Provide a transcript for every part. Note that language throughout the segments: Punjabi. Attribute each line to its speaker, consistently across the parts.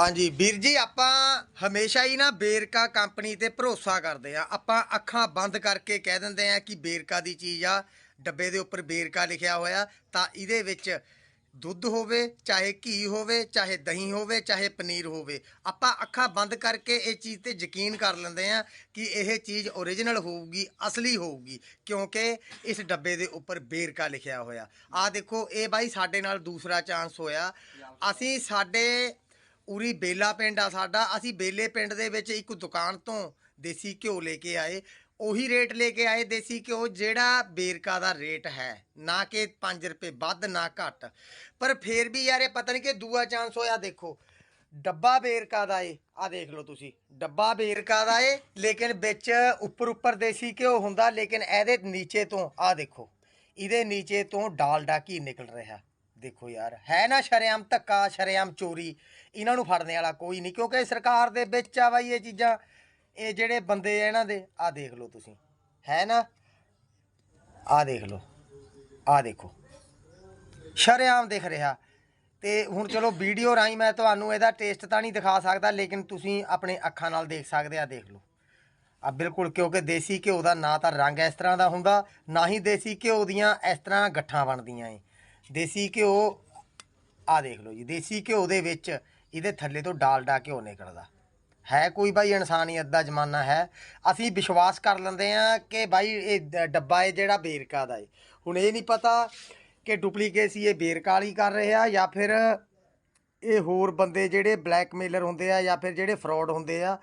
Speaker 1: ਹਾਂਜੀ, ਵੀਰ ਜੀ, ਆਪਾਂ ਹਮੇਸ਼ਾ ਹੀ ਨਾ ਬੇਰਕਾ ਕੰਪਨੀ ਤੇ ਭਰੋਸਾ ਕਰਦੇ ਆ ਆਪਾਂ ਅੱਖਾਂ ਬੰਦ ਕਰਕੇ ਕਹਿ ਦਿੰਦੇ ਆ ਕਿ ਬੇਰਕਾ ਦੀ ਚੀਜ਼ ਆ, ਡੱਬੇ ਦੇ ਉੱਪਰ ਬੇਰਕਾ ਲਿਖਿਆ ਹੋਇਆ, ਤਾਂ ਇਹਦੇ ਵਿੱਚ ਦੁੱਧ ਹੋਵੇ, ਚਾਹੇ ਘੀ ਹੋਵੇ, ਚਾਹੇ ਦਹੀਂ ਹੋਵੇ, ਚਾਹੇ ਪਨੀਰ ਹੋਵੇ, ਆਪਾਂ ਅੱਖਾਂ ਬੰਦ ਕਰਕੇ ਇਹ ਚੀਜ਼ ਤੇ ਯਕੀਨ ਕਰ ਲੈਂਦੇ ਆ ਕਿ ਇਹ ਚੀਜ਼ ਓਰੀਜਨਲ ਹੋਊਗੀ, ਅਸਲੀ ਹੋਊਗੀ, ਕਿਉਂਕਿ ਇਸ ਡੱਬੇ ਦੇ ਉੱਪਰ ਬੇਰਕਾ ਲਿਖਿਆ ਹੋਇਆ। ਆ ਦੇਖੋ, ਇਹ ਬਾਈ ਸਾਡੇ ਨਾਲ ਦੂਸਰਾ ਚਾਂਸ ਹੋਇਆ। ਅਸੀਂ ਸਾਡੇ ਉਰੀ ਬੇਲਾ ਪਿੰਡ ਆ ਸਾਡਾ। ਅਸੀਂ ਬੇਲੇ ਪਿੰਡ ਦੇ ਵਿੱਚ ਇੱਕ ਦੁਕਾਨ ਤੋਂ ਦੇਸੀ ਘਿਓ ਲੈ ਕੇ ਆਏ। ਉਹੀ ਰੇਟ ਲੈ ਕੇ ਆਏ ਦੇਸੀ ਘਿਓ, ਜਿਹੜਾ ਬੇਰਕਾ ਦਾ ਰੇਟ ਹੈ। ਨਾ ਕਿ 5 ਰੁਪਏ ਵੱਧ, ਨਾ ਘੱਟ। ਪਰ ਫੇਰ ਵੀ ਯਾਰ ਇਹ ਪਤਾ ਨਹੀਂ ਕਿ ਦੂਆ ਚਾਂਸ ਹੋਇਆ। ਦੇਖੋ, ਡੱਬਾ ਬੇਰਕਾ ਦਾ ਏ। ਆ ਦੇਖ ਲਓ ਤੁਸੀਂ। ਡੱਬਾ ਬੇਰਕਾ ਦਾ ਏ, ਲੇਕਿਨ ਵਿੱਚ ਉੱਪਰ ਉੱਪਰ ਦੇਸੀ ਘਿਓ ਹੁੰਦਾ, ਲੇਕਿਨ ਇਹਦੇ ਨੀਚੇ ਤੋਂ ਆ ਦੇਖੋ, ਇਹਦੇ ਨੀਚੇ ਤੋਂ ਡਾਲਡਾ ਘੀ ਨਿਕਲ ਰਿਹਾ। ਦੇਖੋ ਯਾਰ, ਹੈ ਨਾ ਸ਼ਰੇਆਮ ਧੱਕਾ, ਸ਼ਰੇਆਮ ਚੋਰੀ। ਇਹਨਾਂ ਨੂੰ ਫੜਨੇ ਵਾਲਾ ਕੋਈ ਨਹੀਂ, ਕਿਉਂਕਿ ਸਰਕਾਰ ਦੇ ਵਿੱਚ ਆ ਬਾਈ ਇਹ ਚੀਜ਼ਾਂ। ਇਹ ਜਿਹੜੇ ਬੰਦੇ ਆ ਇਹਨਾਂ ਦੇ ਆ ਦੇਖ ਲਓ ਤੁਸੀਂ। ਹੈ ਨਾ? ਆ ਦੇਖ ਲਓ। ਆ ਦੇਖੋ। ਸ਼ਰੇਆਮ ਦਿਖ ਰਿਹਾ। ਤੇ ਹੁਣ ਚਲੋ ਵੀਡੀਓ ਰਾਹੀਂ ਮੈਂ ਤੁਹਾਨੂੰ ਇਹਦਾ ਟੇਸਟ ਤਾਂ ਨਹੀਂ ਦਿਖਾ ਸਕਦਾ, ਲੇਕਿਨ ਤੁਸੀਂ ਆਪਣੇ ਅੱਖਾਂ ਨਾਲ ਦੇਖ ਸਕਦੇ ਆ, ਦੇਖ ਲਓ। ਆ ਬਿਲਕੁਲ, ਕਿਉਂਕਿ ਦੇਸੀ ਘਿਓ ਦਾ ਨਾ ਤਾਂ ਰੰਗ ਇਸ ਤਰ੍ਹਾਂ ਦਾ ਹੁੰਦਾ, ਨਾ ਹੀ ਦੇਸੀ ਘਿਓ ਦੀਆਂ ਇਸ ਤਰ੍ਹਾਂ ਗੱਠਾਂ ਬਣਦੀਆਂ ਏ। ਦੇਸੀ ਘਿਓ ਆ ਦੇਖ ਲਓ ਜੀ, ਦੇਸੀ ਘਿਓ ਦੇ ਵਿੱਚ ਇਹਦੇ ਥੱਲੇ ਤੋਂ ਡਾਲਡਾ ਘਿਓ ਨਿਕਲਦਾ। ਹੈ ਕੋਈ ਬਾਈ ਇਨਸਾਨੀਅਤ ਦਾ ਜ਼ਮਾਨਾ ਹੈ। ਅਸੀਂ ਵਿਸ਼ਵਾਸ ਕਰ ਲੈਂਦੇ ਆ ਕਿ ਬਾਈ ਇਹ ਡੱਬਾ ਹੈ ਜਿਹੜਾ ਬੇਰਕਾ ਦਾ ਏ। ਹੁਣ ਇਹ ਨਹੀਂ ਪਤਾ ਕਿ ਡੁਪਲੀਕੇਸੀ ਇਹ ਬੇਰਕਾ ਵਾਲੀ ਕਰ ਰਹੇ ਆ ਜਾਂ ਫਿਰ ਇਹ ਹੋਰ ਬੰਦੇ ਜਿਹੜੇ ਬਲੈਕਮੇਲਰ ਹੁੰਦੇ ਆ ਜਾਂ ਫਿਰ ਜਿਹੜੇ ਫਰਾਡ ਹੁੰਦੇ ਆ,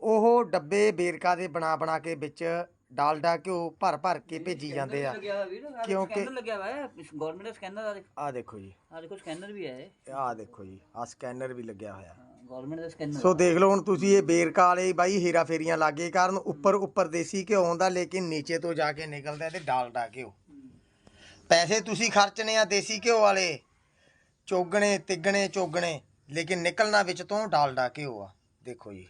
Speaker 1: ਉਹ ਡੱਬੇ ਬੇਰਕਾ ਦੇ ਬਣਾ ਬਣਾ ਕੇ ਵਿੱਚ ਡਾਲਡਾ ਘਿਓ ਭਰ ਭਰ ਕੇ ਭੇਜੀ ਜਾਂਦੇ ਆ।
Speaker 2: ਲੱਗਿਆ ਹੋਇਆ ਵੀਰ ਆਹ
Speaker 1: ਕਿਉਂਕਿ-
Speaker 2: ਸਕੈਨਰ ਲੱਗਿਆ ਹੋਇਆ ਹੈ ਗਵਰਨਮੈਂਟ ਦਾ ਸਕੈਨਰ ਆ ਦੇਖੋ।
Speaker 1: ਆ ਦੇਖੋ ਜੀ।
Speaker 2: ਆ ਦੇਖੋ ਸਕੈਨਰ ਵੀ ਹੈ
Speaker 1: ਆ ਦੇਖੋ ਜੀ ਆ ਸਕੈਨਰ ਵੀ ਲੱਗਿਆ ਹੋਇਆ।
Speaker 2: ਗਵਰਨਮੈਂਟ ਦਾ ਸਕੈਨਰ
Speaker 1: ਸੋ ਦੇਖ ਲਓ ਹੁਣ ਤੁਸੀਂ ਇਹ ਬੇਰਕਾ ਵਾਲੇ ਬਾਈ ਹੀਰਾ ਫੇਰੀਆਂ ਲਾਗੇ ਕਾਰਨ ਉੱਪਰ ਉੱਪਰ ਦੇਸੀ ਘਿਓ ਹੁੰਦਾ ਲੇਕਿਨ ਨੀਚੇ ਤੋਂ ਜਾ ਕੇ ਨਿਕਲਦਾ ਤੇ ਡਾਲਡਾ ਘਿਓ। ਪੈਸੇ ਤੁਸੀਂ ਖਰਚਨੇ ਆ ਦੇਸੀ ਘਿਓ ਵਾਲੇ ਚੋਗਣੇ ਤਿੱਗਣੇ ਚੋਗਣੇ ਲੇਕਿਨ ਨਿਕਲਣਾ ਵਿੱਚ ਤੋਂ ਡਾਲਡਾ ਘਿਓ ਆ। ਦੇਖੋ ਜੀ।